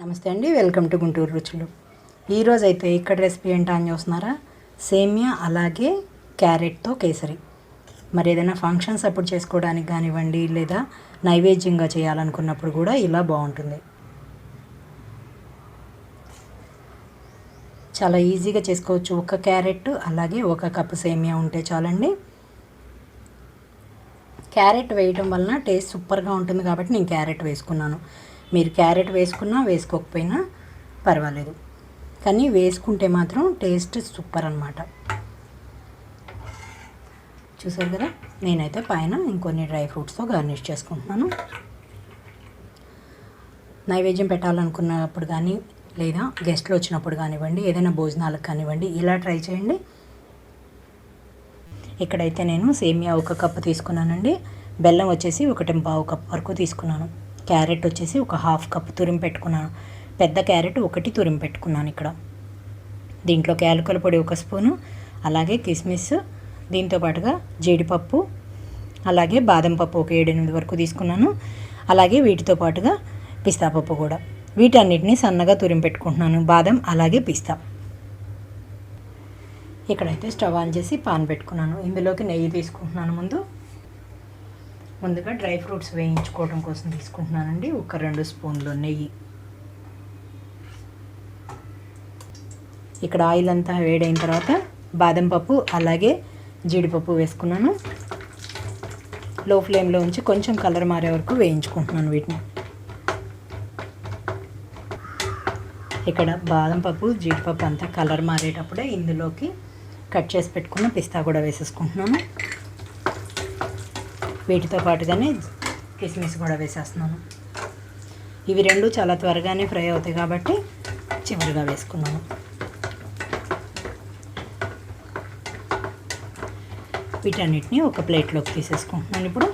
నమస్తే అండి welcome to Guntur రుచులు. ఈరోజు అయితే ఇక్కడ రెసిపీ ఏంటా అని చూస్తున్నారా? సేమియా అలాగే క్యారెట్తో కేసరి. మరి ఏదైనా ఫంక్షన్స్ అప్పుడు చేసుకోవడానికి కానివ్వండి లేదా నైవేద్యంగా చేయాలనుకున్నప్పుడు కూడా ఇలా బాగుంటుంది. చాలా ఈజీగా చేసుకోవచ్చు. ఒక క్యారెట్ అలాగే ఒక కప్పు సేమియా ఉంటే చాలండి. క్యారెట్ వేయటం వలన టేస్ట్ సూపర్గా ఉంటుంది కాబట్టి నేను క్యారెట్ వేసుకున్నాను. మీరు క్యారెట్ వేసుకున్నా వేసుకోకపోయినా పర్వాలేదు. కానీ వేసుకుంటే మాత్రం టేస్ట్ సూపర్ అనమాట చూసారు కదా? నేనైతే పైన ఇంకొన్ని డ్రై ఫ్రూట్స్తో గార్నిష్ చేసుకుంటున్నాను. నైవేద్యం పెట్టాలనుకున్నప్పుడు కానీ లేదా గెస్ట్లు వచ్చినప్పుడు కానివ్వండి ఏదైనా భోజనాలకు కానివ్వండి ఇలా ట్రై చేయండి. ఇక్కడైతే నేను సేమియా ఒక కప్పు తీసుకున్నానండి. బెల్లం వచ్చేసి ఒకటి పావు కప్ వరకు తీసుకున్నాను. క్యారెట్ వచ్చేసి ఒక హాఫ్ కప్ తురిమి పెట్టుకున్నాను. పెద్ద క్యారెట్ ఒకటి తురిమి పెట్టుకున్నాను ఇక్కడ. దీంట్లో క్యాలకుల పొడి ఒక స్పూను అలాగే కిస్మిస్ దీంతో పాటుగా జీడిపప్పు అలాగే బాదం పప్పు ఒక ఏడెనిమిది వరకు తీసుకున్నాను. అలాగే వీటితో పాటుగా పిస్తా పప్పు కూడా. వీటన్నిటిని సన్నగా తురిమి పెట్టుకుంటున్నాను. బాదం అలాగే పిస్తా. ఇక్కడైతే స్టవ్ ఆన్ చేసి పాన్ పెట్టుకున్నాను. ఇందులోకి నెయ్యి తీసుకుంటున్నాను ముందు. ముందుగా డ్రై ఫ్రూట్స్ వేయించుకోవడం కోసం తీసుకుంటున్నానండి. ఒక రెండు స్పూన్లు నెయ్యి. ఇక్కడ ఆయిల్ అంతా వేడైన తర్వాత బాదం పప్పు అలాగే జీడిపప్పు వేసుకున్నాను. లో ఫ్లేమ్లో ఉంచి కొంచెం కలర్ మారే వరకు వేయించుకుంటున్నాను వీటిని. ఇక్కడ బాదం పప్పు జీడిపప్పు అంతా కలర్ మారేటప్పుడే ఇందులోకి కట్ చేసి పెట్టుకున్న పిస్తా కూడా వేసేసుకుంటున్నాను. వీటితో పాటుగానే కిస్మిస్ కూడా వేసేస్తున్నాను. ఇవి రెండు చాలా త్వరగానే ఫ్రై అవుతాయి కాబట్టి చివరిగా వేసుకున్నాను. వీటన్నిటిని ఒక ప్లేట్లోకి తీసేసుకుంటున్నాను ఇప్పుడు.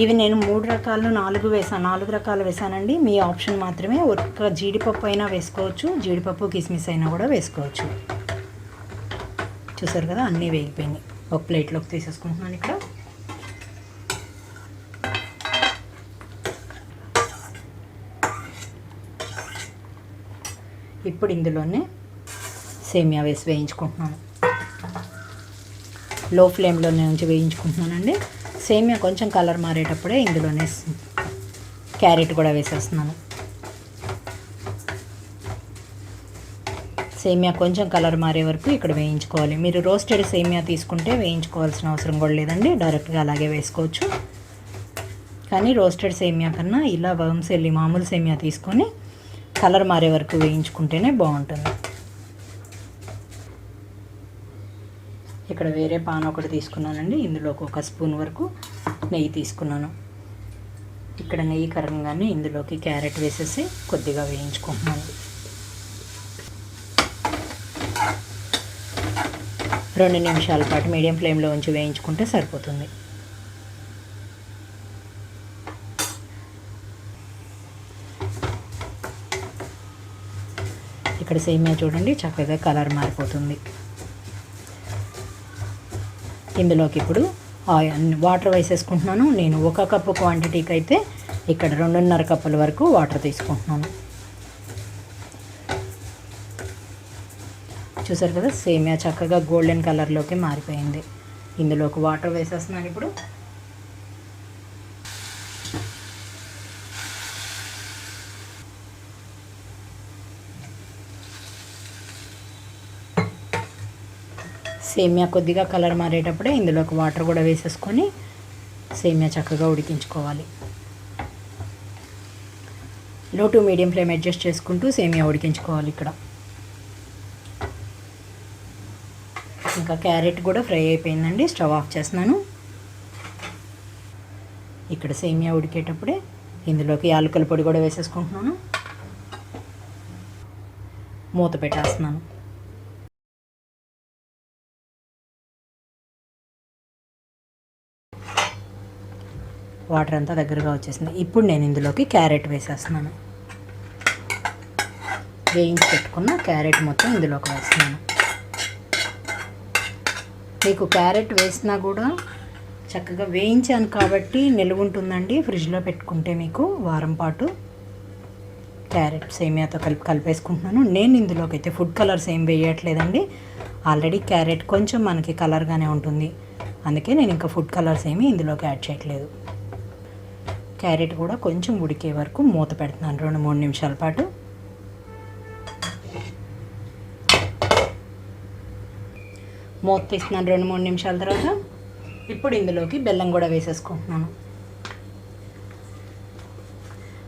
ఇవి నేను మూడు రకాలు నాలుగు వేసాను నాలుగు రకాలు వేసానండి. మీ ఆప్షన్ మాత్రమే. ఒక్క జీడిపప్పు అయినా వేసుకోవచ్చు. జీడిపప్పు కిస్మిస్ అయినా కూడా వేసుకోవచ్చు. చూసారు కదా? అన్నీ వేగిపోయినాయి. ఒక ప్లేట్లోకి తీసేసుకుంటున్నాను ఇక్కడ. ఇప్పుడు ఇందులోనే సేమియా వేసి వేయించుకుంటున్నాను. లో ఫ్లేమ్లోనే ఉంచి వేయించుకుంటున్నానండి. సేమియా కొంచెం కలర్ మారేటప్పుడే ఇందులోనే క్యారెట్ కూడా వేసేస్తున్నాను. సేమియా కొంచెం కలర్ మారే వరకు ఇక్కడ వేయించుకోవాలి. మీరు రోస్టెడ్ సేమియా తీసుకుంటే వేయించుకోవాల్సిన అవసరం కూడా లేదండి. డైరెక్ట్గా అలాగే వేసుకోవచ్చు. కానీ రోస్టెడ్ సేమియా కన్నా ఇలా వంశెల్లి మామూలు సేమియా తీసుకొని కలర్ మారే వరకు వేయించుకుంటేనే బాగుంటుంది. ఇక్కడ వేరే పాన్ ఒకటి తీసుకున్నానండి. ఇందులోకి ఒక స్పూన్ వరకు నెయ్యి తీసుకున్నాను. ఇక్కడ నెయ్యి కరగంగానే ఇందులోకి క్యారెట్ వేసేసి కొద్దిగా వేయించుకుంటున్నాను. రెండు నిమిషాల పాటు మీడియం ఫ్లేమ్లో ఉంచి వేయించుకుంటే సరిపోతుంది. ఇక్కడ సేమియా చూడండి చక్కగా కలర్ మారిపోతుంది. ఇందులోకి ఇప్పుడు వాటర్ వేసేసుకుంటున్నాను. నేను ఒక కప్పు క్వాంటిటీకి అయితే ఇక్కడ రెండున్నర కప్పుల వరకు వాటర్ తీసుకుంటున్నాను. చూసారు కదా సేమియా చక్కగా గోల్డెన్ కలర్లోకి మారిపోయింది. ఇందులోకి వాటర్ వేసేస్తున్నాను ఇప్పుడు. సేమియా కొద్దిగా కలర్ మారేటప్పుడే ఇందులోకి వాటర్ కూడా వేసేసుకొని సేమియా చక్కగా ఉడికించుకోవాలి. లో టు మీడియం ఫ్లేమ్ అడ్జస్ట్ చేసుకుంటూ సేమియా ఉడికించుకోవాలి ఇక్కడ. ఇంకా క్యారెట్ కూడా ఫ్రై అయిపోయిందండి స్టవ్ ఆఫ్ చేస్తున్నాను. ఇక్కడ సేమియా ఉడికేటప్పుడే ఇందులోకి యాలకుల పొడి కూడా వేసేసుకుంటున్నాను. మూత పెట్టేస్తున్నాను. వాటర్ అంతా దగ్గరగా వచ్చేసింది. ఇప్పుడు నేను ఇందులోకి క్యారెట్ వేసేస్తున్నాను. వేయించి పెట్టుకున్న క్యారెట్ మొత్తం ఇందులోకి వేస్తున్నాను. మీకు క్యారెట్ వేసినా కూడా చక్కగా వేయించాను కాబట్టి నిలువ ఉంటుందండి. ఫ్రిడ్జ్లో పెట్టుకుంటే మీకు వారం పాటు క్యారెట్ సేమియాతో కలిపి కలిపేసుకుంటున్నాను. నేను ఇందులోకి అయితే ఫుడ్ కలర్స్ ఏం వేయట్లేదండి. ఆల్రెడీ క్యారెట్ కొంచెం మనకి కలర్గానే ఉంటుంది. అందుకే నేను ఇంకా ఫుడ్ కలర్స్ ఏమీ ఇందులోకి యాడ్ చేయట్లేదు. క్యారెట్ కూడా కొంచెం ఉడికే వరకు మూత పెడుతున్నాను. రెండు మూడు నిమిషాల పాటు. మూత తీస్తున్నాను రెండు మూడు నిమిషాల తర్వాత. ఇప్పుడు ఇందులోకి బెల్లం కూడా వేసేసుకుంటున్నాను.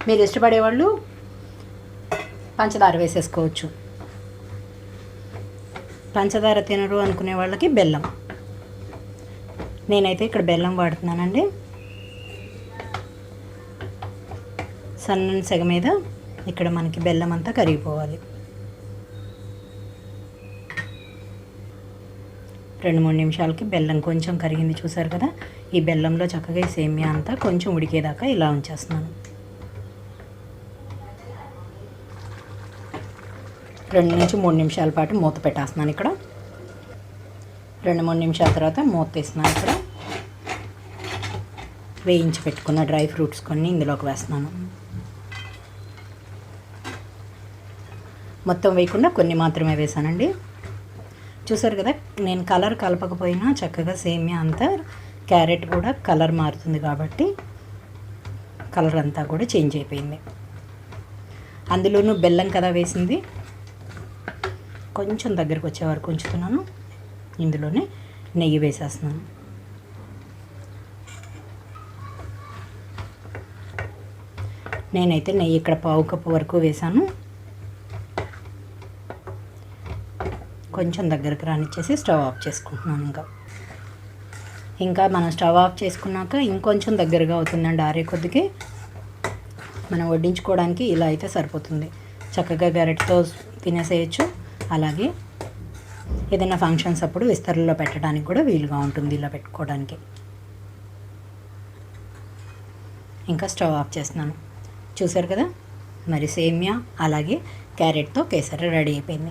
మీరు ఇష్టపడేవాళ్ళు పంచదార వేసేసుకోవచ్చు. పంచదార తినరు అనుకునే వాళ్ళకి బెల్లం. నేనైతే ఇక్కడ బెల్లం వాడుతున్నానండి. సన్నని సెగ మీద ఇక్కడ మనకి బెల్లం అంతా కరిగిపోవాలి. రెండు మూడు నిమిషాలకి బెల్లం కొంచెం కరిగింది చూసారు కదా? ఈ బెల్లంలో చక్కగా ఈ సేమియా అంతా కొంచెం ఉడికేదాకా ఇలా ఉంచేస్తున్నాను. రెండు నుంచి మూడు నిమిషాల పాటు మూత పెట్టేస్తున్నాను ఇక్కడ. రెండు మూడు నిమిషాల తర్వాత మూత తీస్తున్నాను ఇక్కడ. వేయించి పెట్టుకున్న డ్రై ఫ్రూట్స్ కొన్ని ఇందులోకి వేస్తున్నాను. మొత్తం వేయకుండా కొన్ని మాత్రమే వేసానండి చూసారు కదా నేను కలర్ కలపకపోయినా చక్కగా సేమియా అంతా క్యారెట్ కూడా కలర్ మారుతుంది కాబట్టి కలర్ అంతా కూడా చేంజ్ అయిపోయింది. అందులోనూ బెల్లం కదా వేసింది. కొంచెం దగ్గరకు వచ్చే వరకు ఉంచుతున్నాను. ఇందులోనే నెయ్యి వేసేస్తున్నాను. నేనైతే నెయ్యి ఇక్కడ పావు కప్పు వరకు వేసాను కొంచెం దగ్గరకు రానిచ్చేసి స్టవ్ ఆఫ్ చేసుకుంటున్నాను ఇంకా. ఇంకా మనం స్టవ్ ఆఫ్ చేసుకున్నాక ఇంకొంచెం దగ్గరగా అవుతుందండి ఆరే కొద్దికి. మనం వడ్డించుకోవడానికి ఇలా అయితే సరిపోతుంది. చక్కగా గరెట్తో తినేసేయచ్చు. అలాగే ఏదైనా ఫంక్షన్స్ అప్పుడు విస్తరలో పెట్టడానికి కూడా వీలుగా ఉంటుంది ఇలా పెట్టుకోవడానికి. ఇంకా స్టవ్ ఆఫ్ చేస్తున్నాను. చూసారు కదా? మరి సేమియా అలాగే క్యారెట్తో కేసరి రెడీ అయిపోయింది.